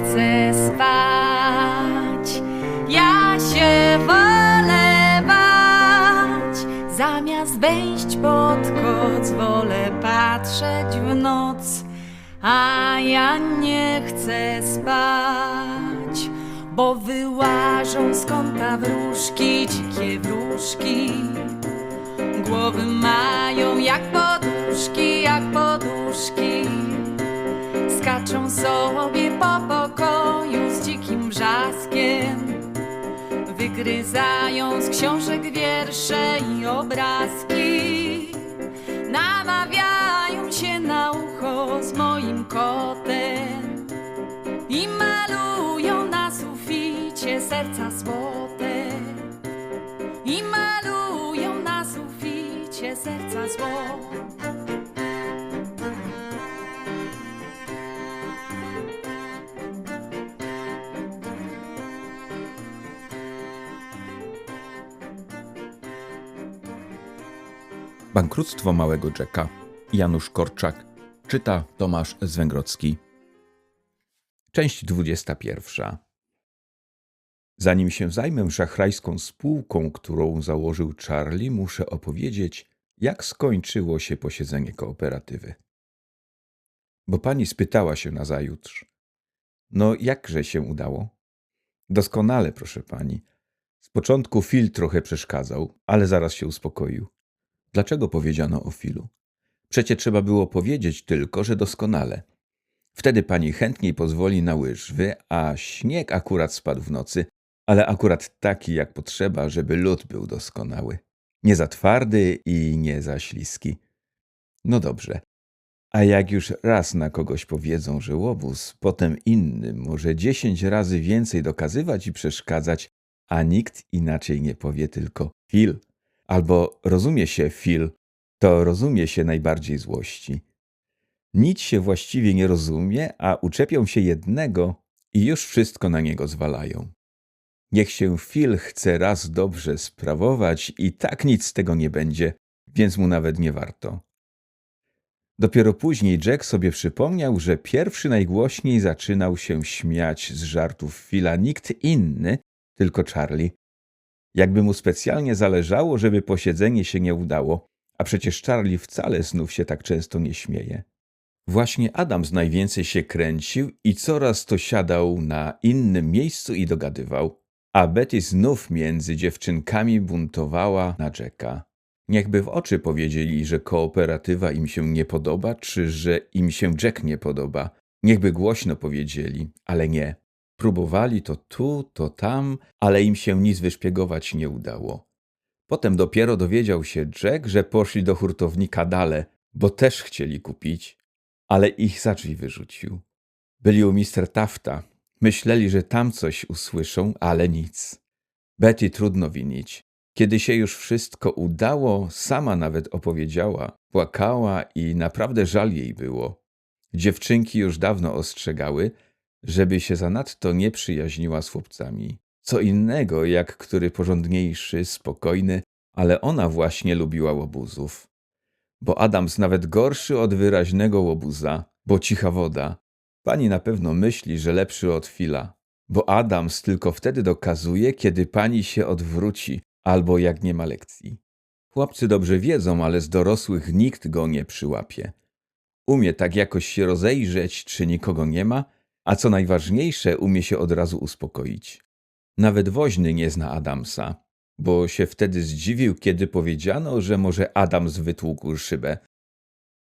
chcę spać. Ja się wolę bać. Zamiast wejść pod koc, wolę patrzeć w noc. A ja nie chcę spać, bo wyłażą z kąta wróżki, dzikie wróżki. Głowy mają jak poduszki, jak poduszki. Sobie po pokoju z dzikim brzaskiem. Wygryzają z książek wiersze i obrazki. Namawiają się na ucho z moim kotem. I malują na suficie serca złote. I malują na suficie serca złote. Bankructwo małego Jacka. Janusz Korczak. Czyta Tomasz Zwęgrodzki. Część 21. Zanim się zajmę szachrajską spółką, którą założył Charlie, muszę opowiedzieć, jak skończyło się posiedzenie kooperatywy. Bo pani spytała się nazajutrz. No, jakże się udało? Doskonale, proszę pani. Z początku Phil trochę przeszkadzał, ale zaraz się uspokoił. Dlaczego powiedziano o Filu? Przecie trzeba było powiedzieć tylko, że doskonale. Wtedy pani chętniej pozwoli na łyżwy, a śnieg akurat spadł w nocy, ale akurat taki jak potrzeba, żeby lód był doskonały. Nie za twardy i nie za śliski. No dobrze. A jak już raz na kogoś powiedzą, że łobuz, potem innym może dziesięć razy więcej dokazywać i przeszkadzać, a nikt inaczej nie powie tylko Phil. Albo rozumie się Phil, to rozumie się najbardziej złości. Nic się właściwie nie rozumie, a uczepią się jednego i już wszystko na niego zwalają. Niech się Phil chce raz dobrze sprawować i tak nic z tego nie będzie, więc mu nawet nie warto. Dopiero później Jack sobie przypomniał, że pierwszy najgłośniej zaczynał się śmiać z żartów Phila nikt inny, tylko Charlie. Jakby mu specjalnie zależało, żeby posiedzenie się nie udało, a przecież Charlie wcale znów się tak często nie śmieje. Właśnie Adams najwięcej się kręcił i coraz to siadał na innym miejscu i dogadywał, a Betty znów między dziewczynkami buntowała na Jacka. Niechby w oczy powiedzieli, że kooperatywa im się nie podoba, czy że im się Jack nie podoba. Niechby głośno powiedzieli, ale nie. Próbowali to tu, to tam, ale im się nic wyszpiegować nie udało. Potem dopiero dowiedział się Jack, że poszli do hurtownika Dale, bo też chcieli kupić, ale ich za drzwi wyrzucił. Byli u mister Tafta. Myśleli, że tam coś usłyszą, ale nic. Betty trudno winić. Kiedy się już wszystko udało, sama nawet opowiedziała, płakała i naprawdę żal jej było. Dziewczynki już dawno ostrzegały, żeby się zanadto nie przyjaźniła z chłopcami. Co innego, jak który porządniejszy, spokojny, ale ona właśnie lubiła łobuzów. Bo Adams nawet gorszy od wyraźnego łobuza, bo cicha woda. Pani na pewno myśli, że lepszy od Fila, bo Adams tylko wtedy dokazuje, kiedy pani się odwróci, albo jak nie ma lekcji. Chłopcy dobrze wiedzą, ale z dorosłych nikt go nie przyłapie. Umie tak jakoś się rozejrzeć, czy nikogo nie ma, a co najważniejsze, umie się od razu uspokoić. Nawet woźny nie zna Adamsa, bo się wtedy zdziwił, kiedy powiedziano, że może Adams wytłukł szybę.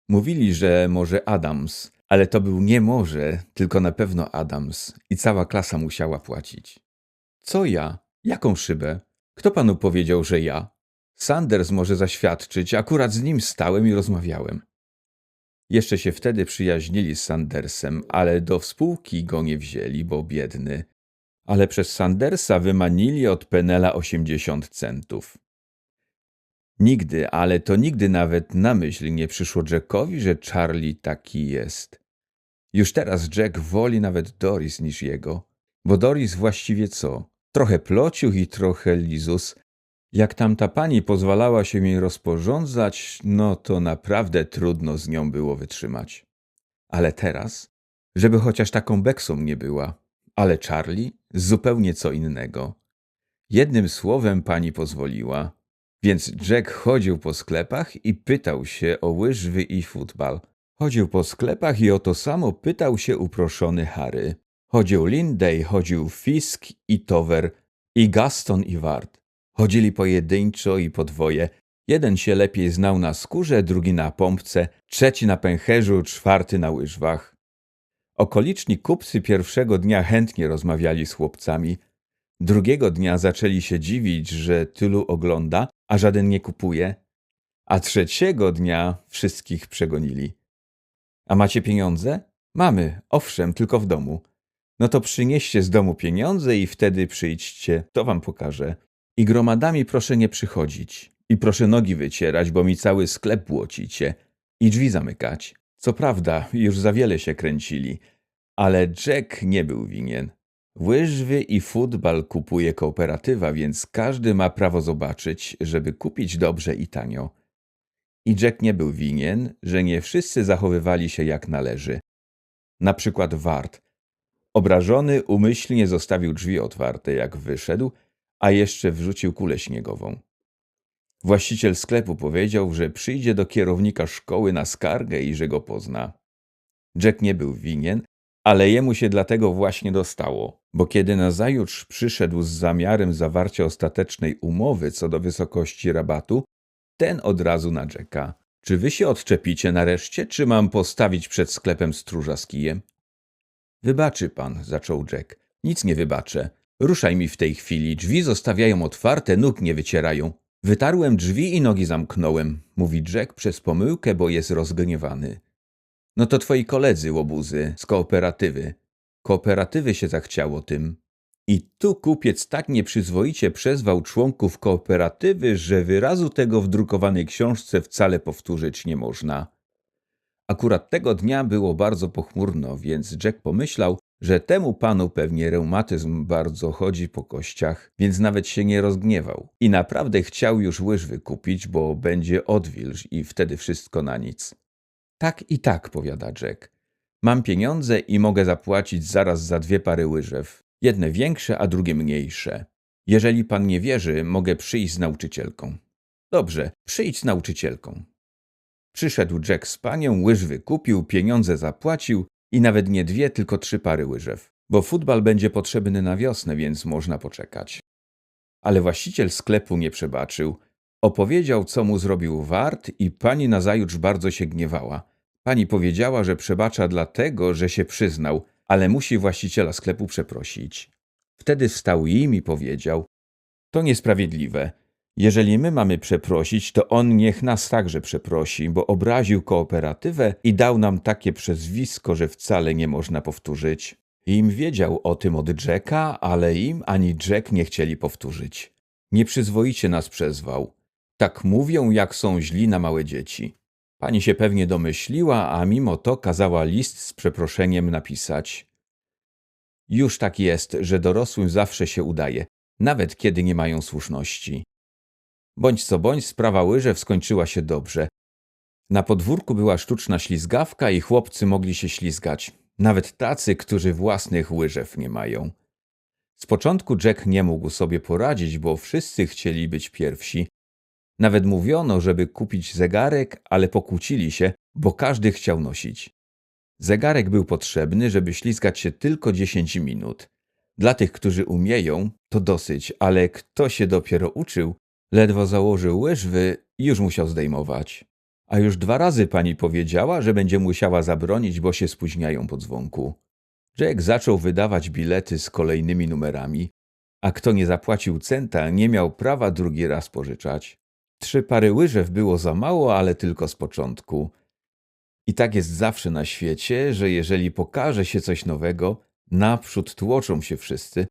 Mówili, że może Adams, ale to był nie może, tylko na pewno Adams i cała klasa musiała płacić. Co ja? Jaką szybę? Kto panu powiedział, że ja? Sanders może zaświadczyć, akurat z nim stałem i rozmawiałem. Jeszcze się wtedy przyjaźnili z Sandersem, ale do współki go nie wzięli, bo biedny. Ale przez Sandersa wymanili od Penela 80 centów. Nigdy, ale to nigdy nawet na myśl nie przyszło Jackowi, że Charlie taki jest. Już teraz Jack woli nawet Doris niż jego, bo Doris właściwie co? Trochę plociuch i trochę lizus. Jak tamta pani pozwalała się jej rozporządzać, no to naprawdę trudno z nią było wytrzymać. Ale teraz, żeby chociaż taką beksą nie była, ale Charlie zupełnie co innego. Jednym słowem pani pozwoliła. Więc Jack chodził po sklepach i pytał się o łyżwy i futbal. Chodził po sklepach i o to samo pytał się uproszony Harry. Chodził Linday, chodził Fisk i Tower, i Gaston i Ward. Chodzili pojedynczo i podwoje. Jeden się lepiej znał na skórze, drugi na pompce, trzeci na pęcherzu, czwarty na łyżwach. Okoliczni kupcy pierwszego dnia chętnie rozmawiali z chłopcami. Drugiego dnia zaczęli się dziwić, że tylu ogląda, a żaden nie kupuje. A trzeciego dnia wszystkich przegonili. A macie pieniądze? Mamy, owszem, tylko w domu. No to przynieście z domu pieniądze i wtedy przyjdźcie, to wam pokażę. I gromadami proszę nie przychodzić. I proszę nogi wycierać, bo mi cały sklep błocicie. I drzwi zamykać. Co prawda, już za wiele się kręcili, ale Jack nie był winien. Łyżwy i futbal kupuje kooperatywa, więc każdy ma prawo zobaczyć, żeby kupić dobrze i tanio. I Jack nie był winien, że nie wszyscy zachowywali się jak należy. Na przykład Ward. Obrażony umyślnie zostawił drzwi otwarte, jak wyszedł, a jeszcze wrzucił kulę śniegową. Właściciel sklepu powiedział, że przyjdzie do kierownika szkoły na skargę i że go pozna. Jack nie był winien, ale jemu się dlatego właśnie dostało, bo kiedy nazajutrz przyszedł z zamiarem zawarcia ostatecznej umowy co do wysokości rabatu, ten od razu na Jacka. Czy wy się odczepicie nareszcie, czy mam postawić przed sklepem stróża z kijem? Wybaczy pan, zaczął Jack. Nic nie wybaczę. Ruszaj mi w tej chwili. Drzwi zostawiają otwarte, nóg nie wycierają. Wytarłem drzwi i nogi zamknąłem, mówi Jack przez pomyłkę, bo jest rozgniewany. No to twoi koledzy, łobuzy, z kooperatywy. Kooperatywy się zachciało tym. I tu kupiec tak nieprzyzwoicie przezwał członków kooperatywy, że wyrazu tego w drukowanej książce wcale powtórzyć nie można. Akurat tego dnia było bardzo pochmurno, więc Jack pomyślał, że temu panu pewnie reumatyzm bardzo chodzi po kościach, więc nawet się nie rozgniewał. I naprawdę chciał już łyżwy kupić, bo będzie odwilż i wtedy wszystko na nic. Tak i tak, powiada Jack. Mam pieniądze i mogę zapłacić zaraz za dwie pary łyżew. Jedne większe, a drugie mniejsze. Jeżeli pan nie wierzy, mogę przyjść z nauczycielką. Dobrze, przyjdź z nauczycielką. Przyszedł Jack z panią, łyżwy kupił, pieniądze zapłacił i nawet nie dwie, tylko trzy pary łyżew. Bo futbal będzie potrzebny na wiosnę, więc można poczekać. Ale właściciel sklepu nie przebaczył. Opowiedział, co mu zrobił wart i pani nazajutrz bardzo się gniewała. Pani powiedziała, że przebacza dlatego, że się przyznał, ale musi właściciela sklepu przeprosić. Wtedy wstał im i powiedział: To niesprawiedliwe. Jeżeli my mamy przeprosić, to on niech nas także przeprosi, bo obraził kooperatywę i dał nam takie przezwisko, że wcale nie można powtórzyć. Im wiedział o tym od Jacka, ale im ani Jack nie chcieli powtórzyć. Nieprzyzwoicie nas przezwał. Tak mówią, jak są źli na małe dzieci. Pani się pewnie domyśliła, a mimo to kazała list z przeproszeniem napisać. Już tak jest, że dorosłym zawsze się udaje, nawet kiedy nie mają słuszności. Bądź co bądź, sprawa łyżew skończyła się dobrze. Na podwórku była sztuczna ślizgawka i chłopcy mogli się ślizgać, nawet tacy, którzy własnych łyżew nie mają. Z początku Jack nie mógł sobie poradzić, bo wszyscy chcieli być pierwsi. Nawet mówiono, żeby kupić zegarek, ale pokłócili się, bo każdy chciał nosić. Zegarek był potrzebny, żeby ślizgać się tylko 10 minut. Dla tych, którzy umieją, to dosyć, ale kto się dopiero uczył, ledwo założył łyżwy, już musiał zdejmować. A już dwa razy pani powiedziała, że będzie musiała zabronić, bo się spóźniają po dzwonku. Jack zaczął wydawać bilety z kolejnymi numerami, a kto nie zapłacił centa, nie miał prawa drugi raz pożyczać. Trzy pary łyżew było za mało, ale tylko z początku. I tak jest zawsze na świecie, że jeżeli pokaże się coś nowego, naprzód tłoczą się wszyscy,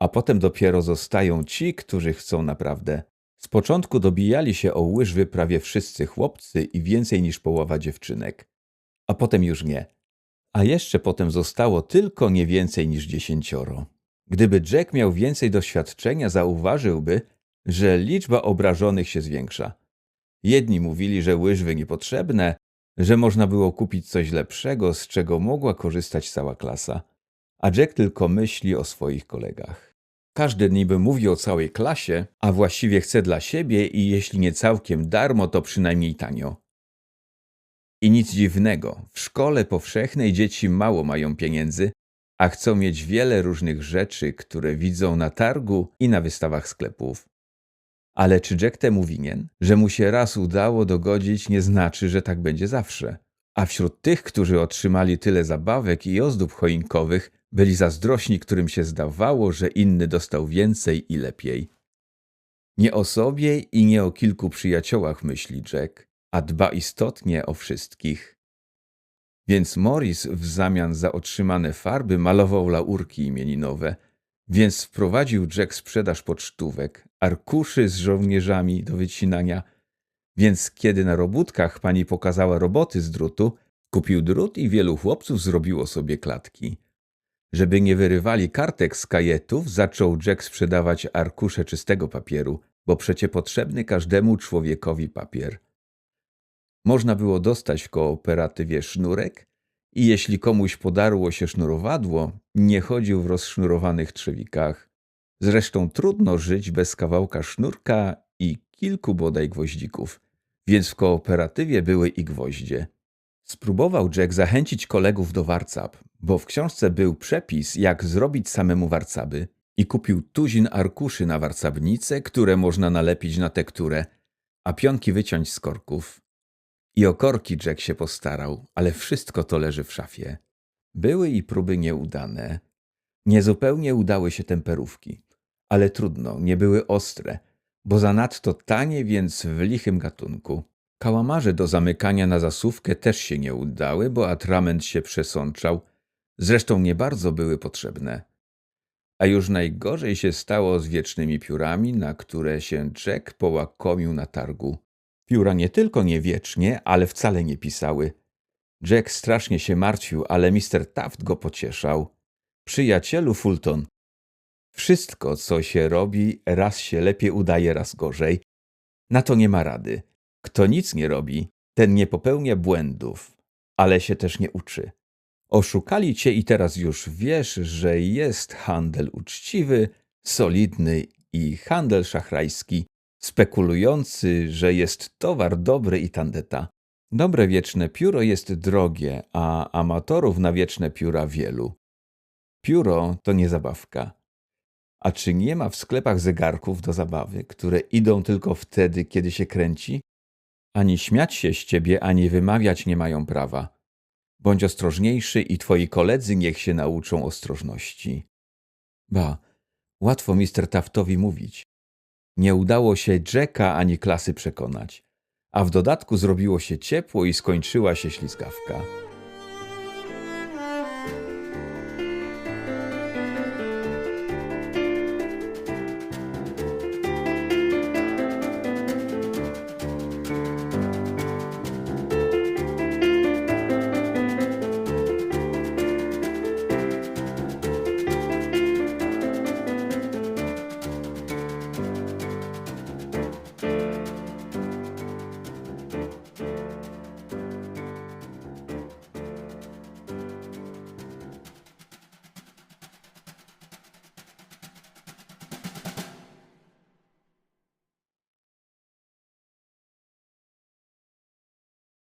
a potem dopiero zostają ci, którzy chcą naprawdę. Z początku dobijali się o łyżwy prawie wszyscy chłopcy i więcej niż połowa dziewczynek. A potem już nie. A jeszcze potem zostało tylko nie więcej niż dziesięcioro. Gdyby Jack miał więcej doświadczenia, zauważyłby, że liczba obrażonych się zwiększa. Jedni mówili, że łyżwy niepotrzebne, że można było kupić coś lepszego, z czego mogła korzystać cała klasa. a Jack tylko myśli o swoich kolegach. Każdy niby mówi o całej klasie, a właściwie chce dla siebie i jeśli nie całkiem darmo, to przynajmniej tanio. I nic dziwnego, w szkole powszechnej dzieci mało mają pieniędzy, a chcą mieć wiele różnych rzeczy, które widzą na targu i na wystawach sklepów. Ale czy Jack temu winien? Że mu się raz udało dogodzić, nie znaczy, że tak będzie zawsze. A wśród tych, którzy otrzymali tyle zabawek i ozdób choinkowych, byli zazdrośni, którym się zdawało, że inny dostał więcej i lepiej. Nie o sobie i nie o kilku przyjaciołach myśli Jack, a dba istotnie o wszystkich. Więc Morris w zamian za otrzymane farby malował laurki imieninowe, więc wprowadził Jack sprzedaż pocztówek, arkuszy z żołnierzami do wycinania, więc kiedy na robótkach pani pokazała roboty z drutu, kupił drut i wielu chłopców zrobiło sobie klatki. Żeby nie wyrywali kartek z kajetów, zaczął Jack sprzedawać arkusze czystego papieru, bo przecie potrzebny każdemu człowiekowi papier. Można było dostać w kooperatywie sznurek i jeśli komuś podarło się sznurowadło, nie chodził w rozsznurowanych trzewikach. Zresztą trudno żyć bez kawałka sznurka i kilku bodaj gwoździków, więc w kooperatywie były i gwoździe. Spróbował Jack zachęcić kolegów do warcab, bo w książce był przepis, jak zrobić samemu warcaby i kupił tuzin arkuszy na warcabnice, które można nalepić na tekturę, a pionki wyciąć z korków. I o korki Jack się postarał, ale wszystko to leży w szafie. Były i próby nieudane. Niezupełnie udały się temperówki, ale trudno, nie były ostre, bo zanadto tanie, więc w lichym gatunku. Kałamarze do zamykania na zasówkę też się nie udały, bo atrament się przesączał, zresztą nie bardzo były potrzebne. A już najgorzej się stało z wiecznymi piórami, na które się Jack połakomił na targu. Pióra nie tylko nie wiecznie, ale wcale nie pisały. Jack strasznie się martwił, ale Mr. Taft go pocieszał. Przyjacielu Fulton, wszystko, co się robi, raz się lepiej udaje, raz gorzej. Na to nie ma rady. Kto nic nie robi, ten nie popełnia błędów, ale się też nie uczy. Oszukali cię i teraz już wiesz, że jest handel uczciwy, solidny i handel szachrajski, spekulujący, że jest towar dobry i tandeta. Dobre wieczne pióro jest drogie, a amatorów na wieczne pióra wielu. Pióro to nie zabawka. A czy nie ma w sklepach zegarków do zabawy, które idą tylko wtedy, kiedy się kręci? Ani śmiać się z ciebie, ani wymawiać nie mają prawa. Bądź ostrożniejszy i twoi koledzy niech się nauczą ostrożności. Ba, łatwo mister Taftowi mówić. Nie udało się Jacka ani klasy przekonać, a w dodatku zrobiło się ciepło i skończyła się ślizgawka.